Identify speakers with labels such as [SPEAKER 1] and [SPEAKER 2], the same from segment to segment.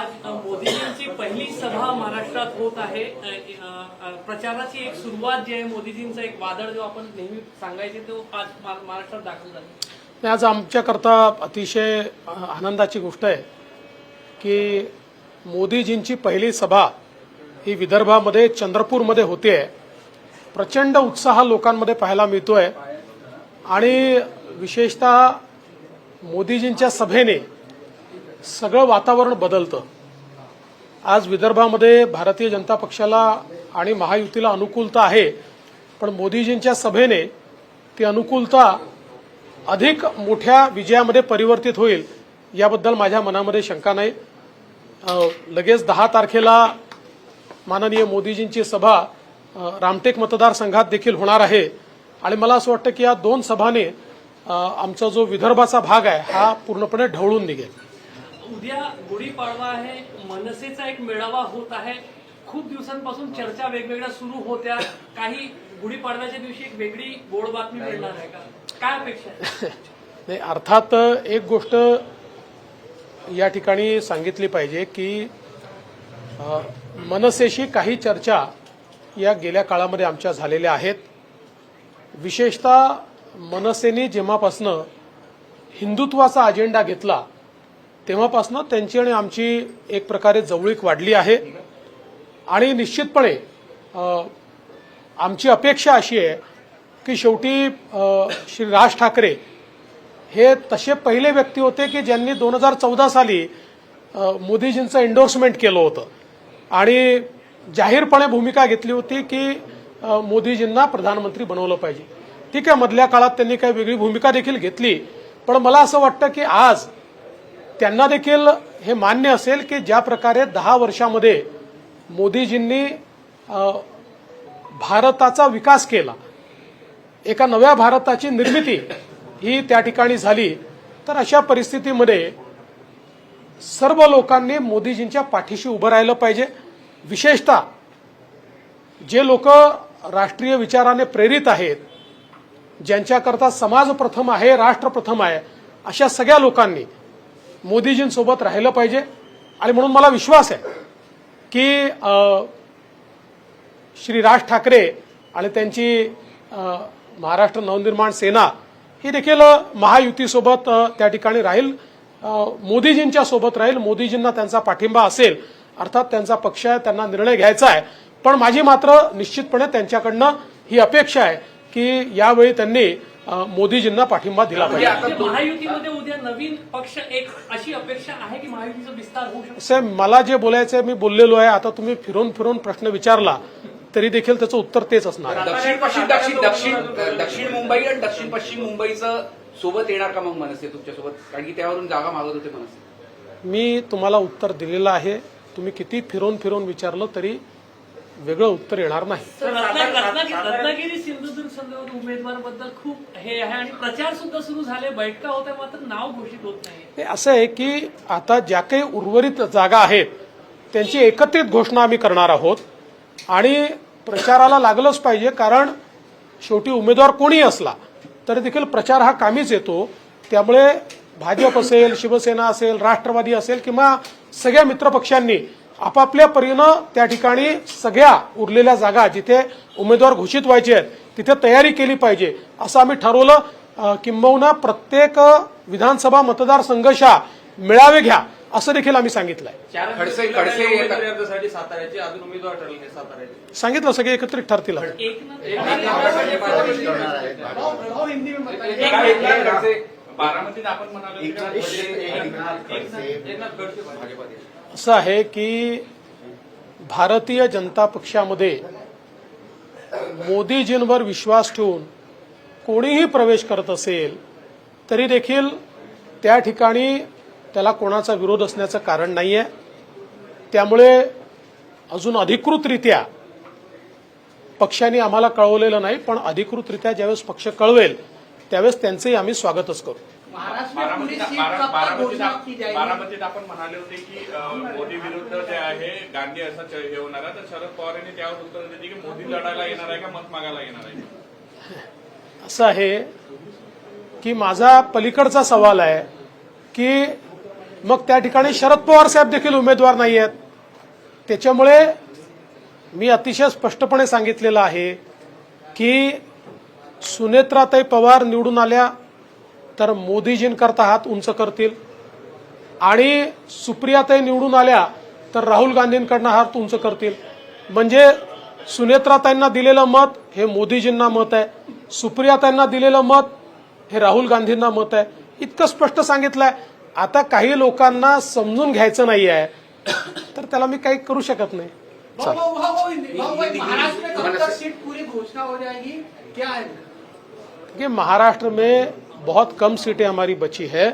[SPEAKER 1] मोदीजींची पहिली सभा महाराष्ट्रात होत आहे. प्रचाराची एक सुरुवात जी आहे मोदीजींचा एक वादळ जो आपण नेहमी सांगायचे तो आज महाराष्ट्रात दाखल झाला.
[SPEAKER 2] आज आमच्याकरता अतिशय आनंदाची गोष्ट आहे की मोदीजींची पहिली सभा ही विदर्भामध्ये चंद्रपूरमध्ये होते प्रचंड उत्साह लोकांमध्ये पाहायला मिळतोय. आणि विशेषतः मोदीजींच्या सभेने सगळं वातावरण बदलतं. आज विदर्भामध्ये भारतीय जनता पक्षाला आणि महायुतीला अनुकूलता आहे पण मोदीजींच्या सभेने ती अनुकूलता अधिक मोठ्या विजयामध्ये परिवर्तित होईल याबद्दल माझ्या मनामध्ये शंका नाही. लगेच दहा तारखेला माननीय मोदीजींची सभा रामटेक मतदारसंघात देखील होणार आहे. आणि मला असं वाटतं की या दोन सभाने आमचा जो विदर्भाचा भाग आहे हा पूर्णपणे ढवळून निघेल.
[SPEAKER 1] उद्या गुढीपाडवा आहे मनसेचा एक मेळावा होत आहे. खूप दिवसांपासून चर्चा वेगवेगळ्या सुरू होत्या. काही गुढीपाडव्याच्या दिवशी एक वेगळी गोड बातमी मिळणार आहे का? काय अपेक्षा
[SPEAKER 2] नाही अर्थात एक गोष्ट या ठिकाणी सांगितली पाहिजे की मनसेशी काही चर्चा या गेल्या काळामध्ये आमच्या झालेल्या आहेत. विशेषतः मनसेने जेव्हापासनं हिंदुत्वाचा अजेंडा घेतला तेव्हापासनं त्यांची आणि आमची एक प्रकारे जवळीक वाढली आहे. आणि निश्चितपणे आमची अपेक्षा अशी आहे की शेवटी श्री राज ठाकरे हे तसे पहिले व्यक्ती होते की ज्यांनी दोन हजार चौदा साली मोदीजींचं एन्डोर्समेंट केलं होतं. आणि जाहीरपणे भूमिका घेतली होती की मोदीजींना प्रधानमंत्री बनवलं पाहिजे. ठीक आहे मधल्या काळात त्यांनी काही वेगळी भूमिका देखील घेतली पण मला असं वाटतं की आज त्यांना देखील हे मान्य असेल की ज्या प्रकारे दहा वर्षामध्ये मोदीजींनी भारताचा विकास केला. एका नव्या भारताची निर्मिती ही त्या ठिकाणी झाली. तर अशा परिस्थितीमध्ये सर्व लोकांनी मोदीजींच्या पाठीशी उभं राहिलं पाहिजे. विशेषतः जे लोक राष्ट्रीय विचाराने प्रेरित आहेत ज्यांच्याकरता समाज प्रथम आहे राष्ट्र प्रथम आहे अशा सगळ्या लोकांनी मोदीजींसोबत राहिलं पाहिजे. आणि म्हणून मला विश्वास आहे की श्री राज ठाकरे आणि त्यांची महाराष्ट्र नवनिर्माण सेना ही देखील महायुतीसोबत त्या ठिकाणी राहील. मोदीजींच्या सोबत राहील. मोदीजींना त्यांचा पाठिंबा असेल अर्थात त्यांचा पक्ष आहे त्यांना निर्णय घ्यायचा आहे. पण माझी मात्र निश्चितपणे त्यांच्याकडनं ही अपेक्षा आहे की यावेळी त्यांनी मोदीजींना पाठिंबा दिला पाहिजे.
[SPEAKER 1] म्हणजे महायुतीमध्ये उद्या नवीन पक्ष एक अशी अपेक्षा आहे की महायुतीचा विस्तार होऊ शकतो?
[SPEAKER 2] साहेब मला जे बोलायचं आहे मी बोललेलो आहे. आता तुम्ही फिरून फिरून प्रश्न विचारला तरी देखील त्याचं उत्तर तेच असणार.
[SPEAKER 3] दक्षिण पश्चिम दक्षिण दक्षिण दक्षिण मुंबई आणि दक्षिण पश्चिम मुंबईचं सोबत येणार का मग मनसे तुमच्यासोबत? कारण की त्यावरून जागा मागत होते मनसे.
[SPEAKER 2] मी तुम्हाला उत्तर दिलेलं आहे. तुम्ही किती फिरून फिरून विचारलं तरी वेगळं उत्तर येणार नाही.
[SPEAKER 1] रत्नागिरी सिंधुदुर्ग संदर्भात उमेदवाराबद्दल खूप हे आहे आणि प्रचार सुद्धा सुरू झाले. बैठका होत्या मात्र नाव घोषित होत नाही.
[SPEAKER 2] हे असं आहे की आता ज्या काही उर्वरित जागा आहेत त्यांची एकत्रित घोषणा आम्ही करणार आहोत. आणि प्रचाराला लागलंच पाहिजे कारण शेवटी उमेदवार कोणी असला तरी देखील प्रचार हा कामीच येतो. त्यामुळे भाजप असेल शिवसेना असेल राष्ट्रवादी असेल किंवा सगळ्या मित्रपक्षांनी आपापल्या परीनं त्या ठिकाणी सगळ्या उरलेल्या जागा जिथे उमेदवार घोषित व्हायचे आहेत तिथे तयारी केली पाहिजे असं आम्ही ठरवलं किंबहुना प्रत्येक विधानसभा मतदारसंघशा मेळावे घ्या असं देखील आम्ही सांगितलंय
[SPEAKER 3] खडसे खडसे येतात.
[SPEAKER 4] उमेदवारी साताऱ्याचे अजून उमेदवार ठरले नाही साताऱ्याचे
[SPEAKER 2] सांगितलं सगळे एकत्रित ठरतील
[SPEAKER 4] बारामतीत आपण म्हणालो एकनाथ खडसे भाजपात
[SPEAKER 2] असं आहे की भारतीय जनता पक्षामध्ये मोदीजींवर विश्वास ठेवून कोणीही प्रवेश करत असेल तरी देखील त्या ठिकाणी त्याला कोणाचा विरोध असण्याचं कारण नाही आहे त्यामुळे अजून अधिकृतरित्या पक्षाने आम्हाला कळवलेलं नाही पण अधिकृतरित्या ज्यावेळेस पक्ष कळवेल त्यावेळेस त्यांचंही आम्ही स्वागतच करू.
[SPEAKER 4] बारामतीत बारा- बारामतीत बारामतीत आपण म्हणाले होते की मोदी विरुद्ध जे आहे गांधी असं हे होणार आहे. तर शरद पवार यांनी त्यावर उत्तर दिले की मोदी लढायला येणार आहे का मत मागायला येणार आहे?
[SPEAKER 2] असं आहे की माझा पलीकडचा सवाल आहे की मग त्या ठिकाणी शरद पवार साहेब देखील उमेदवार नाही आहेत. त्याच्यामुळे मी अतिशय स्पष्टपणे सांगितलेलं आहे की सुनेत्राताई पवार निवडून आल्या तर मोदीजींकरता हात उंच करतील. आणि सुप्रियाताई निवडून आल्या तर राहुल गांधींकडनं हात उंच करतील. म्हणजे सुनेत्राताईंना दिलेलं मत हे मोदीजींना मत आहे. सुप्रियाताईंना दिलेलं मत हे राहुल गांधींना मत आहे. इतकं स्पष्ट सांगितलंय. आता काही लोकांना समजून घ्यायचं नाही आहे तर त्याला मी काही करू शकत नाही.
[SPEAKER 5] महाराष्ट्र में
[SPEAKER 2] बहुत कम सीटें हमारी बची है।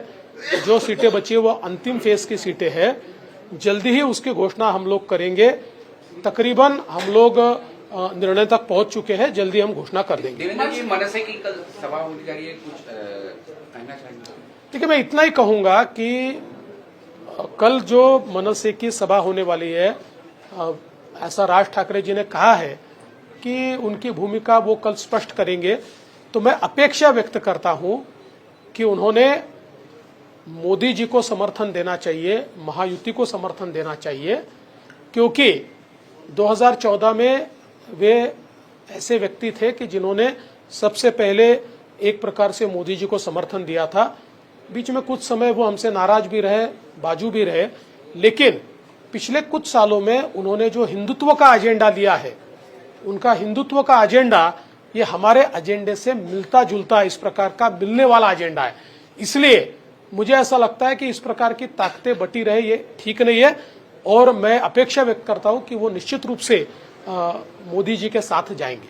[SPEAKER 2] जो सीटें बची है वो अंतिम फ़ेज़ की सीटें हैं। जल्दी ही उसकी घोषणा हम लोग करेंगे। तकरीबन हम लोग निर्णय तक पहुँच चुके हैं। जल्दी हम घोषणा कर देंगे। देखिए मैं इतना ही कहूँगा कि कल जो मनसे की सभा होने वाली है ऐसा राज ठाकरे जी ने कहा है कि उनकी भूमिका वो कल स्पष्ट करेंगे। तो मैं अपेक्षा व्यक्त करता हूँ कि उन्होंने मोदी जी को समर्थन देना चाहिए, महायुति को समर्थन देना चाहिए, क्योंकि 2014 में वे ऐसे व्यक्ति थे कि जिन्होंने सबसे पहले एक प्रकार से मोदी जी को समर्थन दिया था। बीच में कुछ समय वो हमसे नाराज़ भी रहे, बाजू भी रहे, लेकिन पिछले कुछ सालों में उन्होंने जो हिंदुत्व का एजेंडा लिया है, उनका हिंदुत्व का एजेंडा ये हमारे एजेंडे से मिलता जुलता इस प्रकार का मिलने वाला एजेंडा है। इसलिए मुझे ऐसा लगता है कि इस प्रकार की ताकतें बटी रहे, ये ठीक नहीं है। और मैं अपेक्षा व्यक्त करता हूँ कि वो निश्चित रूप से मोदी जी के साथ जाएँगे।